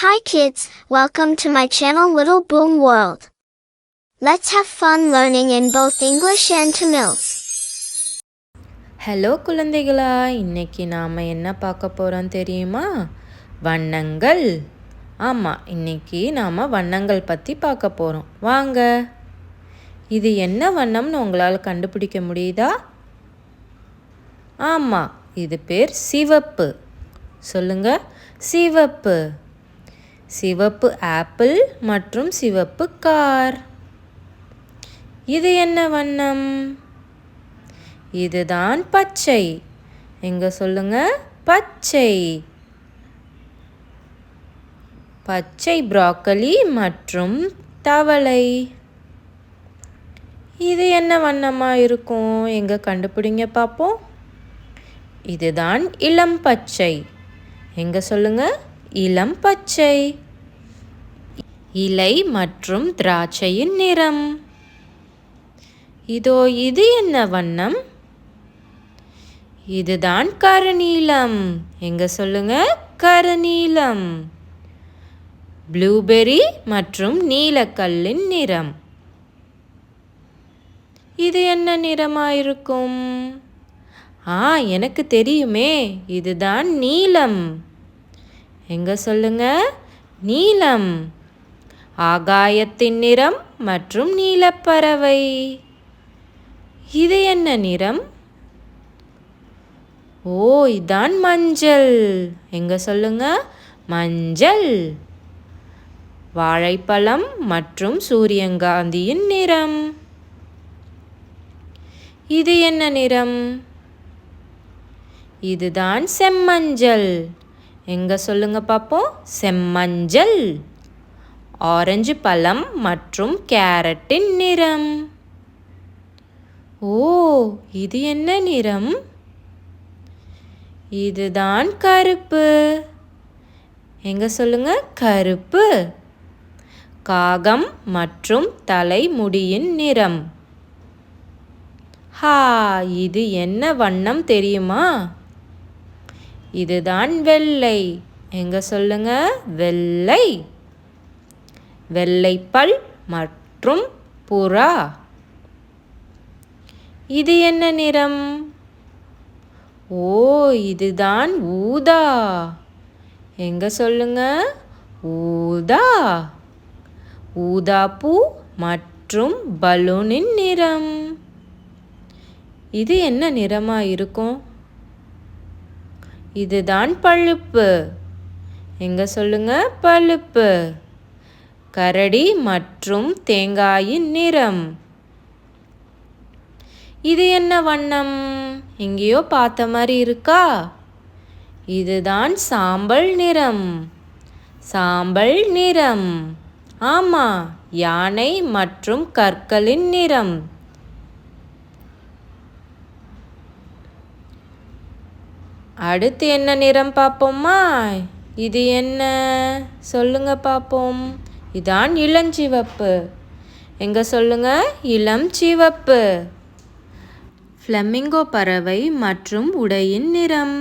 Hi kids, welcome to my channel Little Boom World. Let's have fun learning in both English and Tamil. Hello குழந்தைகளா இன்னைக்கு நாம் என்ன பார்க்க போகிறோம் தெரியுமா? வண்ணங்கள். ஆமாம் இன்னைக்கு நாம் வண்ணங்கள் பற்றி பார்க்க போகிறோம் வாங்க. இது என்ன வண்ணம்னு உங்களால் கண்டுபிடிக்க முடியுதா? ஆமாம் இது பேர் சிவப்பு. சொல்லுங்க. சிவப்பு. சிவப்பு ஆப்பிள் மற்றும் சிவப்பு கார். இது என்ன வண்ணம்? இதுதான் பச்சை. எங்க சொல்லுங்க பச்சை. பச்சை ப்ராக்கலி மற்றும் தவளை. இது என்ன வண்ணமா இருக்கும்? எங்க கண்டுபிடிங்க பார்ப்போம் இதுதான் இளம் பச்சை. எங்க சொல்லுங்க இளம் பச்சை இலை மற்றும் திராட்சையின் நிறம். இதோ இது என்ன வண்ணம்? இதுதான் கருநீலம். எங்க சொல்லுங்க? கருநீலம். ப்ளூபெர்ரி மற்றும் நீலக்கல்லின் நிறம். இது என்ன நிறமாயிருக்கும் ஆ எனக்கு தெரியுமே. இதுதான் நீலம். எங்கே சொல்லுங்க? நீலம் ஆகாயத்தின் நிறம் மற்றும் நீலப்பறவை. இது என்ன நிறம்? ஓ இதான் மஞ்சள். எங்க சொல்லுங்க? மஞ்சள். வாழைப்பழம் மற்றும் சூரியகாந்தியின் நிறம். இது என்ன நிறம்? இதுதான் செம்மஞ்சள். எங்கே சொல்லுங்க பார்ப்போம் செம்மஞ்சள் ஆரஞ்சு பழம் மற்றும் கேரட்டின் நிறம். ஓ இது என்ன நிறம்? இதுதான் கருப்பு. எங்க சொல்லுங்க? கருப்பு. காகம் மற்றும் தலைமுடியின் நிறம். ஹா இது என்ன வண்ணம் தெரியுமா? இதுதான் வெள்ளை. எங்க சொல்லுங்க? வெள்ளை. வெள்ளைப்பல் மற்றும் புறா. இது என்ன நிறம்? ஓ இதுதான் ஊதா. எங்க சொல்லுங்க? ஊதா. ஊதாப்பூ மற்றும் பலூனின் நிறம். இது என்ன நிறமா இருக்கும்? இதுதான் பழுப்பு. எங்க சொல்லுங்க? பழுப்பு. கரடி மற்றும் தேங்காயின் நிறம். இது என்ன வண்ணம்? எங்கேயோ பார்த்த மாதிரி இருக்கா? இதுதான் சாம்பல் நிறம். சாம்பல் நிறம். ஆமா யானை மற்றும் கற்களின் நிறம். அடுத்து என்ன நிறம் பார்ப்போமா இது என்ன? சொல்லுங்க பார்ப்போம். இதான் இளஞ்சிவப்பு எங்க சொல்லுங்க? இளம் சிவப்பு. ஃப்ளெமிங்கோ பறவை மற்றும் உடையின் நிறம்.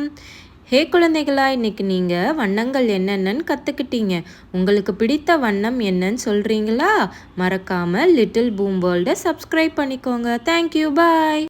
ஹே குழந்தைகளா இன்னைக்கு நீங்கள் வண்ணங்கள் என்னென்னு கற்றுக்கிட்டீங்க உங்களுக்கு பிடித்த வண்ணம் என்னன்னு சொல்கிறீங்களா மறக்காமல் லிட்டில் பூம் வேர்ல்டை சப்ஸ்கிரைப் பண்ணிக்கோங்க. Thank you bye